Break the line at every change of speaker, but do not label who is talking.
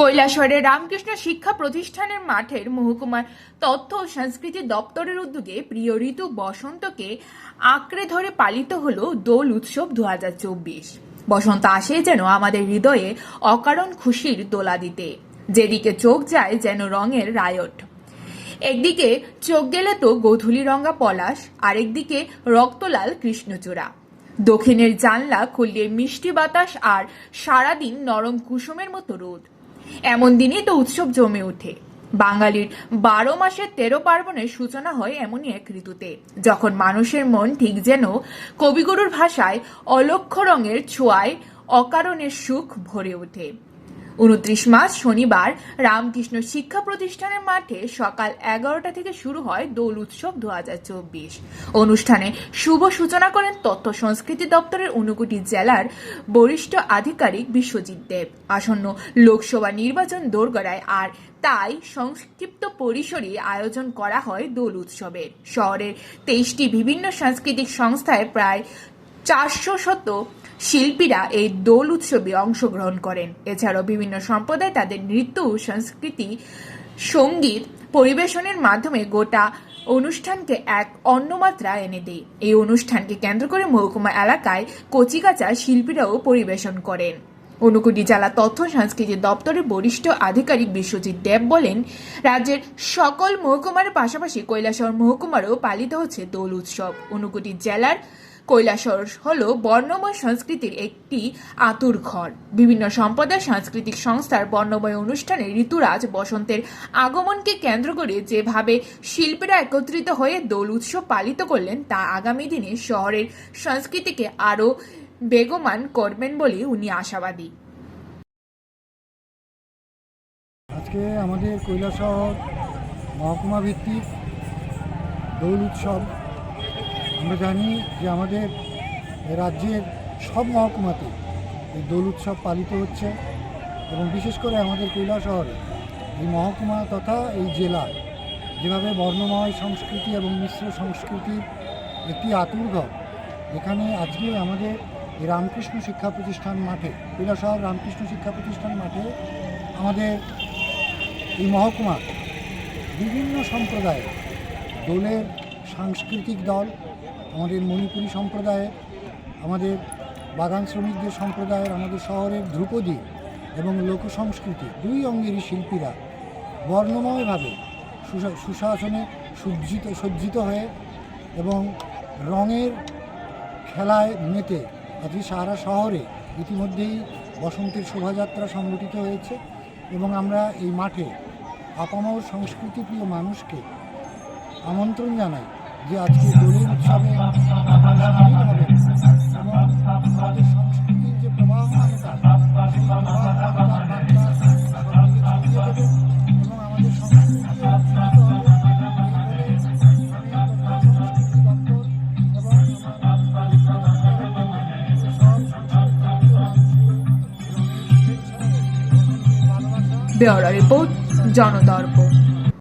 কৈলাসহরের রামকৃষ্ণ শিক্ষা প্রতিষ্ঠানের মাঠের মহকুমার তথ্য ও সংস্কৃতি দপ্তরের উদ্যোগে প্রিয় ঋতু বসন্তকে আঁকড়ে ধরে পালিত হল দোল উৎসব দু হাজার চব্বিশ। বসন্ত আসে যেন আমাদের হৃদয়ে অকারণ খুশির দোলা দিতে। যেদিকে চোখ যায় যেন রঙের রায়ট। একদিকে চোখ গেলে তো গোধূলি রঙা পলাশ, আরেকদিকে রক্তলাল কৃষ্ণচূড়া। দক্ষিণের জানলা খুললে মিষ্টি বাতাস আর সারাদিন নরম কুসুমের মতো রোদ। এমন দিনেই তো উৎসব জমে ওঠে। বাঙালির বারো মাসের তেরো পার্বণের সূচনা হয় এমনই এক ঋতুতে, যখন মানুষের মন ঠিক যেন কবিগুরুর ভাষায় অলক্ষ রঙের ছোঁয়ায় অকারণের সুখ ভরে ওঠে। উনত্রিশ মার্চ শনিবার রামকৃষ্ণ শিক্ষা প্রতিষ্ঠানের মাঠে সকাল এগারোটা থেকে শুরু হয় দোল উৎসব দু হাজার চব্বিশ। অনুষ্ঠানে শুভ সূচনা করেন তথ্য সংস্কৃতি দপ্তরের ঊনকোটি জেলার বরিষ্ঠ আধিকারিক বিশ্বজিৎ দেব। আসন্ন লোকসভা নির্বাচন দোরগড়ায় আর তাই সংক্ষিপ্ত পরিসরে আয়োজন করা হয় দোল উৎসবের শহরের তেইশটি বিভিন্ন সাংস্কৃতিক সংস্থায় প্রায় চারশো শত শিল্পীরা এই দোল উৎসবে অংশগ্রহণ করেন। এছাড়াও বিভিন্ন সম্প্রদায় তাদের নৃত্য সংস্কৃতি, সংগীত পরিবেশনের মাধ্যমে গোটা অনুষ্ঠানকে এক অন্যমাত্রা এনে দেয়। এই অনুষ্ঠানকে কেন্দ্র করে মহকুমা এলাকায় কচিকাচা শিল্পীরাও পরিবেশন করেন। ঊনকোটি জেলা তথ্য সংস্কৃতি দপ্তরের বরিষ্ঠ আধিকারিক বিশ্বজিৎ দেব বলেন, রাজ্যের সকল মহকুমার পাশাপাশি কৈলাসহর মহকুমারও পালিত হচ্ছে দোল উৎসব। ঊনকোটি জেলার কৈলাসহর হল বর্ণময় সংস্কৃতির একটি আতুর ঘর। বিভিন্ন সম্প্রদায় সাংস্কৃতিক সংস্থার বর্ণময় অনুষ্ঠানে ঋতুরাজ বসন্তের আগমনকে কেন্দ্র করে যেভাবে শিল্পীরা একত্রিত হয়ে দোল উৎসব পালিত করলেন, তা আগামী দিনে শহরের সংস্কৃতিকে আরও বেগমান করবেন বলে উনি আশাবাদী।
আজকে আমাদের কৈলাসহর মহকুমা ভিত্তিক দোল উৎসব আমরা জানি যে আমাদের রাজ্যের সব মহকুমাতে এই দোল উৎসব পালিত হচ্ছে এবং বিশেষ করে আমাদের কৈলাসহরে এই মহকুমা তথা এই জেলা যেভাবে বর্ণময় সংস্কৃতি এবং মিশ্র সংস্কৃতির একটি আতুরঘর এখানে আজকে আমাদের রামকৃষ্ণ শিক্ষা প্রতিষ্ঠান মাঠে কৈলাসহর রামকৃষ্ণ শিক্ষা প্রতিষ্ঠান মাঠে আমাদের এই মহকুমা বিভিন্ন সম্প্রদায়ের দোলের সাংস্কৃতিক দল আমাদের মণিপুরী সম্প্রদায়ের আমাদের বাগান শ্রমিকদের সম্প্রদায়ের আমাদের শহরের ধ্রুপদী এবং লোক সংস্কৃতি দুই অঙ্গেরই শিল্পীরা বর্ণময়ভাবে সুশা- সুশাসনে সজ্জিত সজ্জিত হয়ে এবং রঙের খেলায় মেতে আজকে সারা শহরে ইতিমধ্যেই বসন্তের শোভাযাত্রা সংগঠিত হয়েছে এবং আমরা এই মাঠে আপামর সংস্কৃতিপ্রিয় মানুষকে আমন্ত্রণ জানাই। যে আজকে দোলের উৎসবে আমাদের সংস্কৃতির হবে
রিপোর্ট